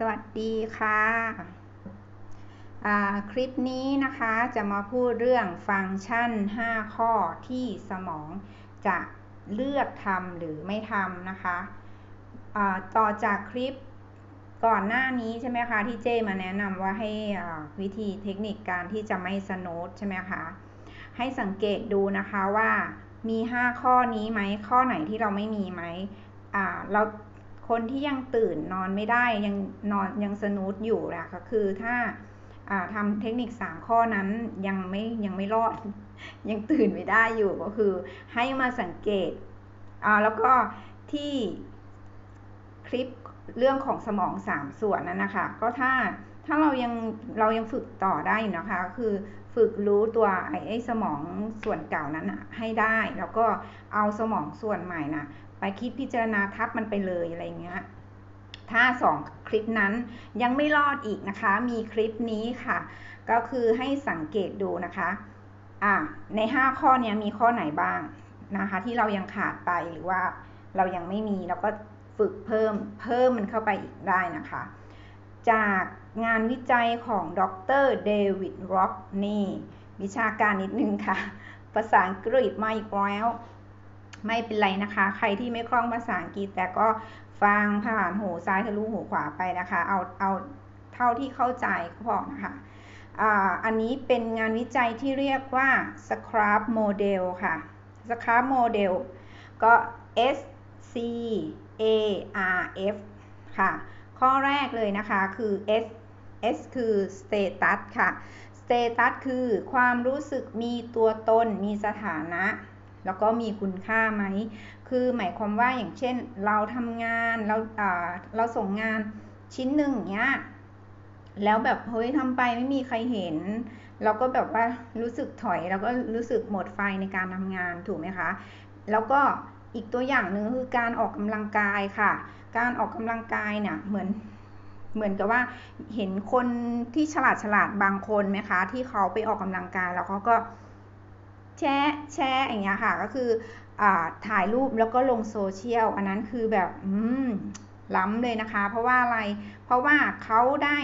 สวัสดีค่ะคลิปนี้นะคะจะมาพูดเรื่องฟังก์ชัน 5 ข้อที่สมองจะเลือกทำหรือไม่ทำนะคะต่อจากคลิปก่อนหน้านี้ใช่ไหมคะที่เจมาแนะนำว่าให้วิธีเทคนิคการที่จะไม่สโนตใช่ไหมคะให้สังเกตดูนะคะว่ามี 5 ข้อนี้ไหมข้อไหนที่เราไม่มีไหมเรา คนที่ยังตื่นนอนไม่ได้ยังนอนยังสนุดอยู่นะก็คือถ้าทำเทคนิค 3 ข้อนั้นยังไม่ยังไม่รอด ยังตื่นไม่ได้อยู่ก็คือให้มาสังเกตแล้วก็ที่คลิปเรื่องของสมอง 3 ส่วนนั้นนะคะ ก็ถ้าถ้าเรายังเรายังฝึกต่อได้นะคะ คือฝึกรู้ตัวไอ้สมองส่วนเก่านั้นให้ได้ แล้วก็เอาสมองส่วนใหม่นะ ไปคิดพิจารณาทับมันไปเลยอะไรเงี้ย ถ้าสองคลิปนั้นยังไม่รอดอีกนะคะ มีคลิปนี้ค่ะ ก็คือให้สังเกตดูนะคะ อ่าใน 5 ข้อนี้มีข้อไหนบ้างนะคะ ที่เรายังขาดไปหรือว่าเรายังไม่มีเราก็ฝึกเพิ่มเพิ่มมันเข้าไปอีกได้นะคะ จากงานวิจัยของดรเดวิดร็อกนี่ วิชาการนิดนึงค่ะ ภาษาอังกฤษมาอีกแล้ว ไม่เป็นไรนะคะ ใครที่ไม่คล่องภาษาอังกฤษ แต่ก็ฟังผ่านหูซ้ายทะลุหูขวาไปนะคะ เอาเอาเท่าที่เข้าใจก็พอนะคะอันนี้เป็นงานวิจัยที่เรียกว่า Scrap Model ค่ะ Scrap Model ก็ S C A R F ค่ะ ข้อแรกเลยนะคะคือ S S คือ status ค่ะ status คือความรู้สึกมีตัวตน มีสถานะ แล้วก็มีคุณค่าไหม คือหมายความว่าอย่างเช่นเราทำงานเราเราส่งงานชิ้นหนึ่งเงี้ยแล้วแบบเฮ้ยทำไปไม่มีใครเห็น เราก็แบบว่ารู้สึกถอยแล้วก็รู้สึกหมดไฟในการทำงานถูกไหมคะ แล้วก็อีกตัวอย่างหนึ่งคือการออกกำลังกายค่ะ การออกกำลังกายเนี่ยเหมือนเหมือนกับว่าเห็นคนที่ฉลาดฉลาดบางคนไหมคะ ที่เขาไปออกกำลังกายแล้วเขาก็ แชร์แชร์อย่างเงี้ยค่ะ ก็คืออถ่ายรูปแล้วก็ลงโซเชียลอันนั้นคือแบบอืมล้ำเลยนะคะ เพราะว่าอะไร เพราะว่าเขาได้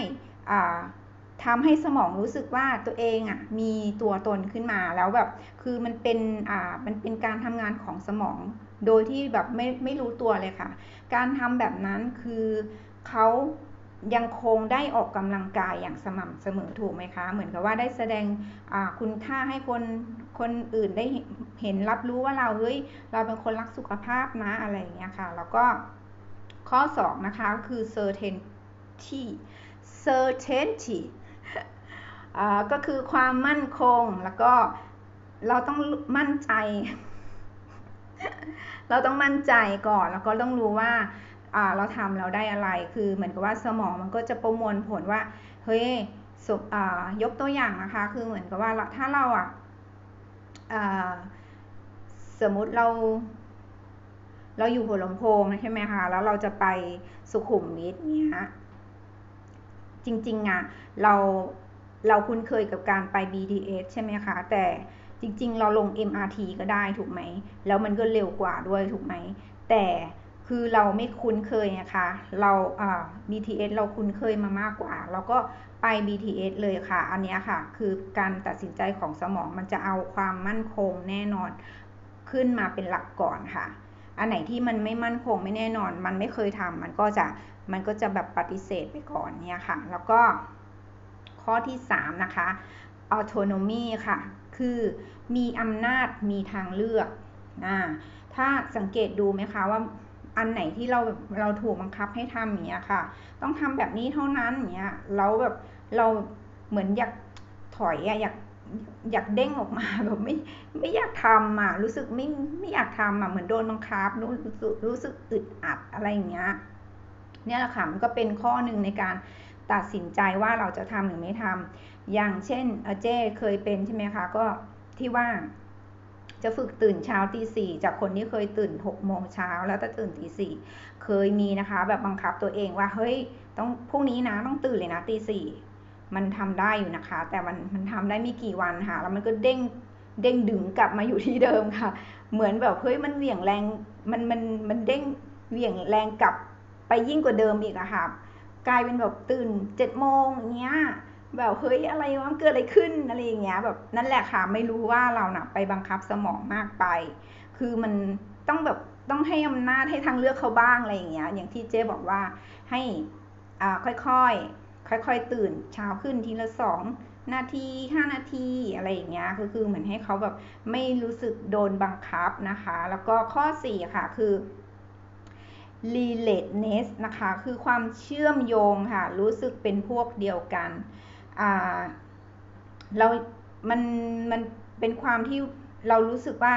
ทำให้สมองรู้สึกว่าตัวเองอะมีตัวตนขึ้นมาแล้วแบบ คือมันเป็นอ่ามันเป็นการทำงานของสมอง โดยที่แบบไม่ไม่รู้ตัวเลยค่ะ การทำแบบนั้นคือเขา ยังคงได้ออกกำลังกายอย่างสม่ำเสมอถูกไหมคะ เหมือนกับว่าได้แสดงคุณค่าให้คนคนอื่นได้เห็นรับรู้ว่าเราเฮ้ยเราเป็นคนรักสุขภาพนะอะไรอย่างเงี้ยค่ะ แล้วก็ข้อ 2 นะคะคือ certainty certainty ก็คือความมั่นคงแล้วก็เราต้องมั่นใจ เราต้องมั่นใจก่อนแล้วก็ต้องรู้ว่า เราทำเราได้อะไร คือเหมือนกับว่าสมองมันก็จะประมวลผลว่า เฮ้ยยกตัวอย่างนะคะ คือเหมือนกับว่าถ้าเราอะสมมุติเราเราอยู่หัวลำโพงใช่ไหมคะ แล้วเราจะไปสุขุมวิทเนี้ย จริงๆอะเราเราคุ้นเคยกับการไป BTS ใช่ไหมคะ แต่จริง ๆ เราลง MRT ก็ได้ถูกไหม แล้วมันก็เร็วกว่าด้วยถูกไหม แต่ คือเราไม่คุ้นเคยนะคะ เรา BTS เราคุ้นเคยมามากกว่า เราก็ไป BTS เลยค่ะ อันนี้ค่ะ คือการตัดสินใจของสมองมันจะเอาความมั่นคงแน่นอนขึ้นมาเป็นหลักก่อนค่ะ อันไหนที่มันไม่มั่นคงไม่แน่นอน มันไม่เคยทำมันก็จะมันก็จะแบบปฏิเสธไปก่อนเนี่ยค่ะ แล้วก็ข้อที่ 3 นะคะ autonomy ค่ะ คือมีอำนาจมีทางเลือกนะถ้าสังเกตดูไหมคะว่า อันไหนที่เราแบบเราถูกบังคับให้ทำอย่างเงี้ยค่ะ ต้องทำแบบนี้เท่านั้นอย่างเงี้ยเราแบบเราเหมือนอยากถอยอะอยากอยากเด้งออกมาแบบไม่ไม่อยากทำอะรู้สึกไม่ไม่อยากทำอะเหมือนโดนบังคับรู้สึกรู้สึกอึดอัดอะไรอย่างเงี้ยเนี่ยแหละค่ะมันก็เป็นข้อหนึ่งในการตัดสินใจว่าเราจะทำหรือไม่ทำอย่างเช่นเจ้เคยเป็นใช่ไหมคะก็ที่ว่า จะฝึกตื่นเช้าตีสี่จากคนที่เคยตื่นหกโมงเช้าแล้วแต่ตื่นตีสี่เคยมีนะคะ แบบบังคับตัวเองว่าเฮ้ยต้องพรุ่งนี้นะต้องตื่นเลยนะตีสี่มันทำได้อยู่นะคะ แต่มันมันทำได้ไม่กี่วันค่ะแล้วมันก็เด้งเด้งดึงกลับมาอยู่ที่เดิมค่ะ เหมือนแบบเฮ้ยมันเหวี่ยงแรงมันมันมันเด้งเหวี่ยงแรงกลับไปยิ่งกว่าเดิมอีกอะค่ะ กลายเป็นแบบตื่นเจ็ดโมงอย่างเงี้ย แบบเฮ้ยอะไรวะเกิดอะไรขึ้นอะไรอย่างเงี้ยแบบนั่นแหละค่ะไม่รู้ว่าเรานะ่ะไปบังคับสมองมากไป คือมันต้องแบบต้องให้อำนาจให้ทางเลือกเขาบ้างอะไรอย่างเงี้ยอย่างที่เจ๊บอกว่าให้อ่าค่อยๆค่อยๆตื่นเช้าขึ้นทีละสองนาทีห้านาทีอะไรอย่างเงี้ยก็คือเหมือนให้เขาแบบไม่รู้สึกโดนบังคับนะคะ แล้วก็ข้อ4ค่ะคือ relatedness นะคะ คือความเชื่อมโยงค่ะ รู้สึกเป็นพวกเดียวกัน เรา มัน มันเป็นความที่เรารู้สึกว่า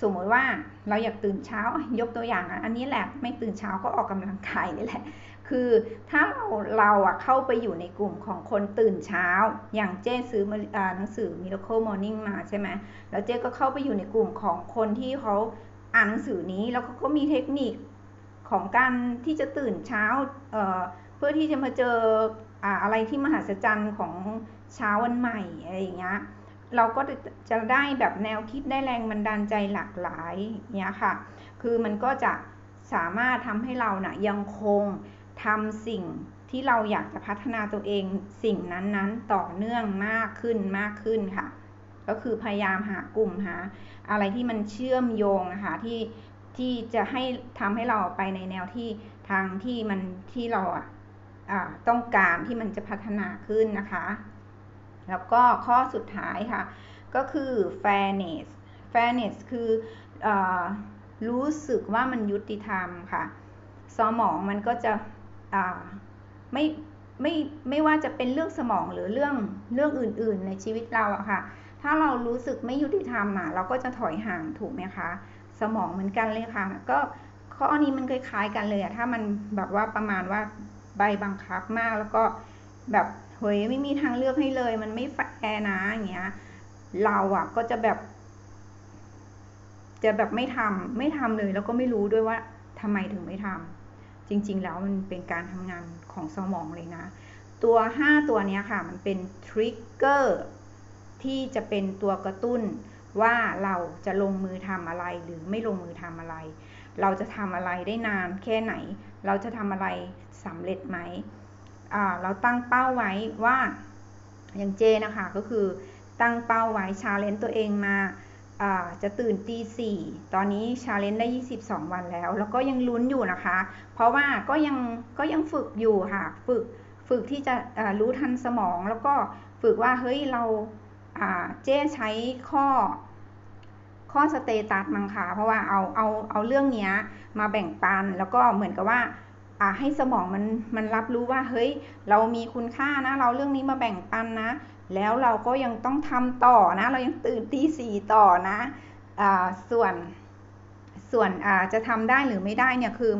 สมมติว่าเราอยากตื่นเช้ายกตัวอย่างอันนี้แหละไม่ตื่นเช้าก็ออกกำลังกายนี่แหละ คือถ้าเราเราอะเข้าไปอยู่ในกลุ่มของคนตื่นเช้า อย่างเจ้ซื้อหนังสือ Miracle Morning มาใช่ไหมแล้วเจ้ก็เข้าไปอยู่ในกลุ่มของคนที่เขาอ่านหนังสือนี้แล้วเขาก็มีเทคนิคของการที่จะตื่นเช้าเเพื่อที่จะมาเจอ อะไรที่มหัศจรรย์ของเช้าวันใหม่อะไรอย่างเงี้ยเราก็จะได้แบบแนวคิดได้แรงบันดาลใจหลากหลายเนี้ยค่ะ คือมันก็จะสามารถทำให้เรานะ่ะยังคงทำสิ่งที่เราอยากจะพัฒนาตัวเองสิ่งนั้นๆ ต่อเนื่องมากขึ้นมากขึ้นค่ะ ก็คือพยายามหากลุ่มหาอะไรที่มันเชื่อมโยงนะคะที่ที่จะให้ทำให้เราไปในแนวที่ทางที่มันที่เราอะ ต้องการที่มันจะพัฒนาขึ้นนะคะ แล้วก็ข้อสุดท้ายค่ะ ก็คือ fairness fairness คืออรู้สึกว่ามันยุติธรรมค่ะ สมองมันก็จะไม่ไม่ไม่ว่าจะเป็นเรื่องสมองหรือเรื่องเรื่องอื่น ๆ ในชีวิตเราอะค่ะ ถ้าเรารู้สึกไม่ยุติธรรมอะเราก็จะถอยห่างถูกไหมคะ สมองเหมือนกันเลยค่ะ ก็ข้อนี้มันคล้ายๆกันเลยอะถ้ามันแบบว่าประมาณว่า ใบบังคับมากแล้วก็แบบเฮ้ยไม่มีทางเลือกให้เลย มันไม่แฟร์นะอย่างเงี้ย เราอะก็จะแบบ จะแบบไม่ทำไม่ทำเลย แล้วก็ไม่รู้ด้วยว่าทำไมถึงไม่ทำจริง ๆ แล้วมันเป็นการทำงานของสมองเลยนะ ตัวห้าตัวนี้ค่ะ มันเป็นทริกเกอร์ที่จะเป็นตัวกระตุ้นว่าเราจะลงมือทำอะไรหรือไม่ลงมือทำอะไร เราจะทำอะไรได้นานแค่ไหน เราจะทำอะไรสำเร็จไหมเราตั้งเป้าไว้ว่าอย่างเจนะคะก็คือตั้งเป้าไว้ชาเลนจ์ตัวเองมาจะตื่นตีสี่ตอนนี้ชาเลนจ์ได้ 22 วันแล้ว แล้วก็ยังลุ้นอยู่นะคะ เพราะว่าก็ยังก็ยังฝึกอยู่ค่ะ ฝึกฝึกที่จะรู้ทันสมอง แล้วก็ฝึกว่าเฮ้ยเราเจ้ใช้ข้อ ข้อสเตตัสมังค่ะเพราะว่าเอาเอาเอาเรื่องนี้มาแบ่งปัน แล้วก็เหมือนกับว่าให้สมองมันมันรับรู้ว่าเฮ้ยเรามีคุณค่านะ เราเรื่องนี้มาแบ่งปันนะ แล้วเราก็ยังต้องทำต่อนะ เรายังตื่นตีสี่ต่อนะส่วนส่วนจะทำได้หรือไม่ได้เนี่ยคือ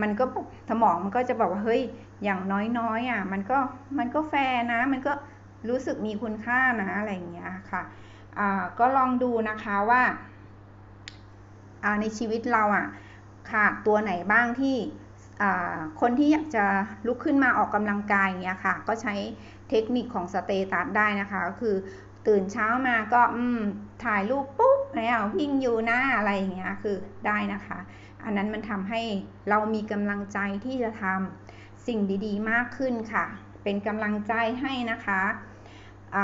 มันก็สมองมันก็จะบอกว่าเฮ้ยอย่างน้อยๆอะมันก็มันก็แฟร์นะ มันก็รู้สึกมีคุณค่านะอะไรอย่างเงี้ยค่ะก็ลองดูนะคะว่า ในชีวิตเราอะขาดตัวไหนบ้างที่คนที่อยากจะลุกขึ้นมาออกกำลังกายอย่างเงี้ยค่ะ ก็ใช้เทคนิคของสเตตัสได้นะคะ ก็คือตื่นเช้ามาก็อืมถ่ายรูปปุ๊บแล้ววิ่งอยู่หน้าอะไรอย่างเงี้ยคือได้นะคะ อันนั้นมันทำให้เรามีกำลังใจที่จะทำสิ่งดีๆ มากขึ้นค่ะ เป็นกำลังใจให้นะคะอ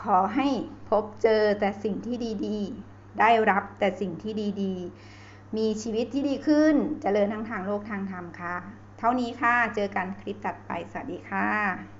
ขอให้พบเจอแต่สิ่งที่ดีๆ ได้รับแต่สิ่งที่ดีๆ มีชีวิตที่ดีขึ้นจเจริญทั้งทางโลกทางธรรมค่ะ เท่านี้ค่ะ เจอกันคลิปตัดไป สวัสดีค่ะ